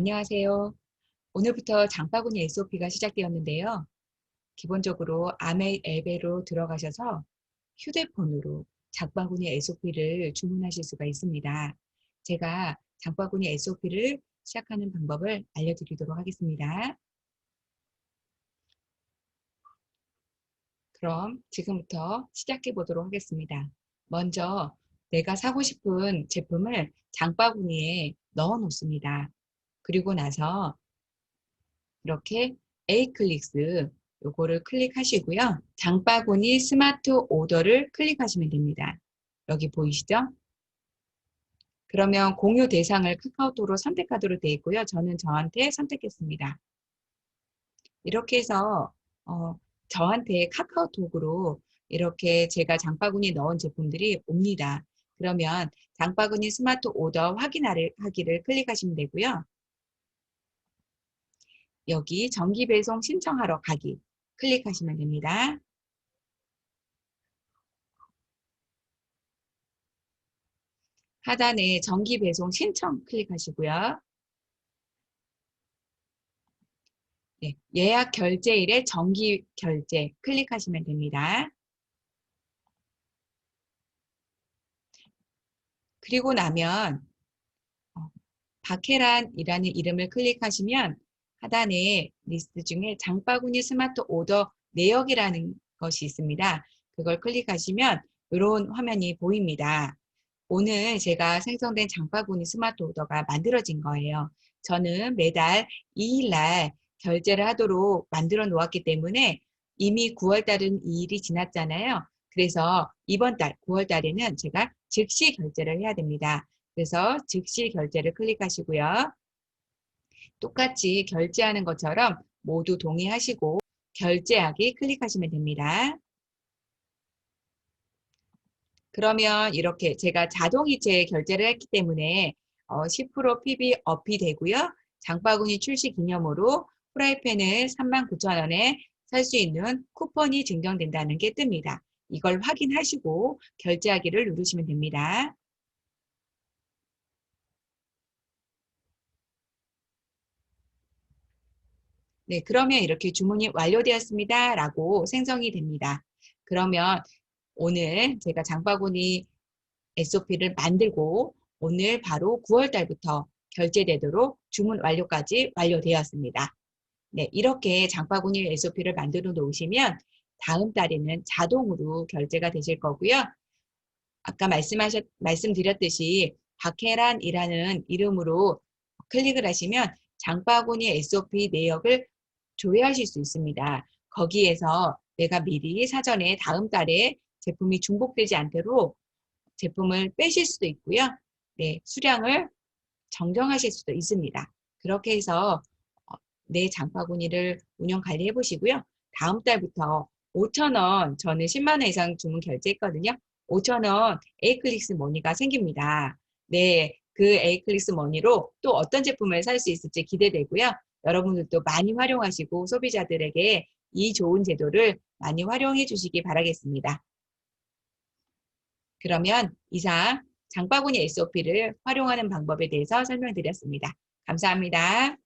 안녕하세요. 오늘부터 장바구니 SOP가 시작되었는데요. 기본적으로 아메 앱으로 들어가셔서 휴대폰으로 장바구니 SOP를 주문하실 수가 있습니다. 제가 장바구니 SOP를 시작하는 방법을 알려드리도록 하겠습니다. 그럼 지금부터 시작해 보도록 하겠습니다. 먼저 내가 사고 싶은 제품을 장바구니에 넣어 놓습니다. 그리고 나서 이렇게 에이클릭스 요거를 클릭하시고요. 장바구니 스마트 오더를 클릭하시면 됩니다. 여기 보이시죠? 그러면 공유 대상을 카카오톡으로 선택하도록 되어 있고요. 저는 저한테 선택했습니다. 이렇게 해서 어, 저한테 카카오톡으로 이렇게 제가 장바구니에 넣은 제품들이 옵니다. 그러면 장바구니 스마트 오더 확인하기를 클릭하시면 되고요. 여기 정기 배송 신청하러 가기 클릭하시면 됩니다. 하단에 정기 배송 신청 클릭하시고요. 네, 예약 결제일에 정기 결제 클릭하시면 됩니다. 그리고 나면 어, 박혜란이라는 이름을 클릭하시면 하단에 리스트 중에 장바구니 스마트 오더 내역이라는 것이 있습니다. 그걸 클릭하시면 이런 화면이 보입니다. 오늘 제가 생성된 장바구니 스마트 오더가 만들어진 거예요. 저는 매달 2일날 결제를 하도록 만들어 놓았기 때문에 이미 9월 달은 2일이 지났잖아요. 그래서 이번 달 9월 달에는 제가 즉시 결제를 해야 됩니다. 그래서 즉시 결제를 클릭하시고요. 똑같이 결제하는 것처럼 모두 동의하시고 결제하기 클릭하시면 됩니다. 그러면 이렇게 제가 자동이체 결제를 했기 때문에 10% PB 업이 되고요. 장바구니 출시 기념으로 프라이팬을 39,000원에 살 수 있는 쿠폰이 증정된다는 게 뜹니다. 이걸 확인하시고 결제하기를 누르시면 됩니다. 네, 그러면 이렇게 주문이 완료되었습니다. 라고 생성이 됩니다. 그러면 오늘 제가 장바구니 SOP를 만들고 오늘 바로 9월 달부터 결제되도록 주문 완료까지 완료되었습니다. 네, 이렇게 장바구니 SOP를 만들어 놓으시면 다음 달에는 자동으로 결제가 되실 거고요. 아까 말씀하셨, 말씀드렸듯이 박혜란이라는 이름으로 클릭을 하시면 장바구니 SOP 내역을 조회하실 수 있습니다. 거기에서 내가 미리 사전에 다음 달에 제품이 중복되지 않도록 제품을 빼실 수도 있고요. 네, 수량을 정정하실 수도 있습니다. 그렇게 해서 어, 내 장바구니를 운영 관리해 보시고요. 다음 달부터 5,000원, 저는 10만원 이상 주문 결제했거든요. 5,000원 에이클릭스 머니가 생깁니다. 네, 그 에이클릭스 머니로 또 어떤 제품을 살 수 있을지 기대되고요. 여러분들도 많이 활용하시고 소비자들에게 이 좋은 제도를 많이 활용해 주시기 바라겠습니다. 그러면 이상 장바구니 SOP를 활용하는 방법에 대해서 설명드렸습니다. 감사합니다.